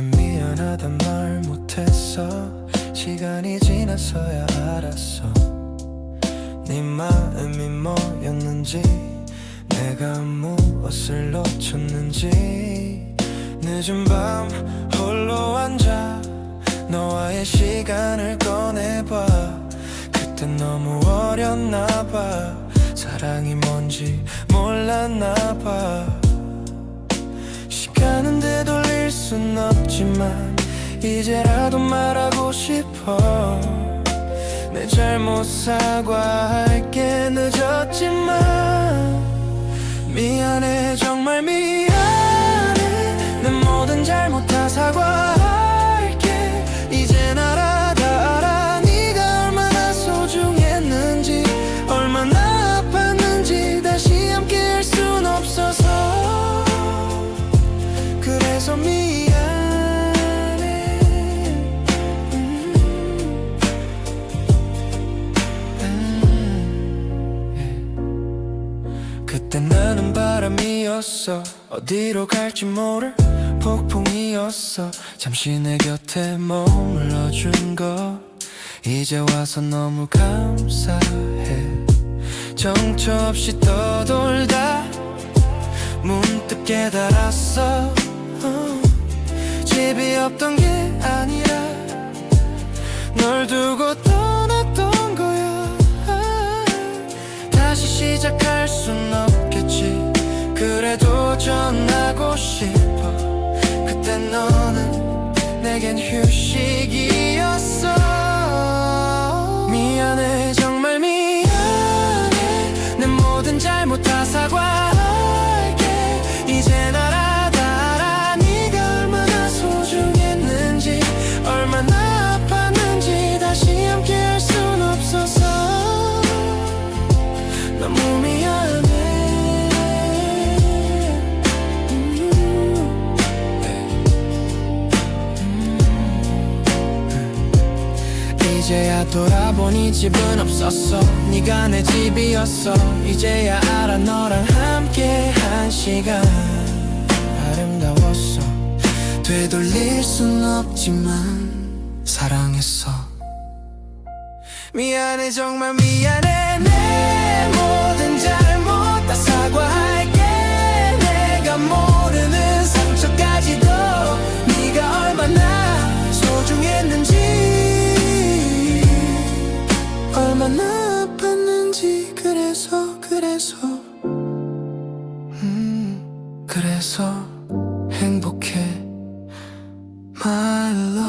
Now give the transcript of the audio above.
미안하단 말 못했어. 시간이 지나서야 알았어. 네 마음이 뭐였는지 내가 무엇을 놓쳤는지. 늦은 밤 홀로 앉아 너와의 시간을 꺼내봐. 그땐 너무 어렸나 봐. 사랑이 뭔지 몰랐나 봐 없지만 이제라도 말하고 싶어. 내 잘못 사과할게. 늦었지만 미안해. 정말 미안해 나는 바람이었어. 어디로 갈지 모를 폭풍이었어. 잠시 내 곁에 머물러준 거. 이제 와서 너무 감사해. 정처 없이 떠돌다 문득 깨달았어. 어, 집이 없던 게 아니라 널 두고 떠났던 거야. 아, 다시 시작할 순 그래도 전하고 싶어. 그때 너는 내겐 휴식이었 이제야 돌아보니 집은 없었어. 네가 내 집이었어. 이제야 알아 너랑 함께 한 시간. 아름다웠어. 되돌릴 순 없지만 사랑했어. 미안해 정말 미안해 그래서 음 그래서 행복해. Love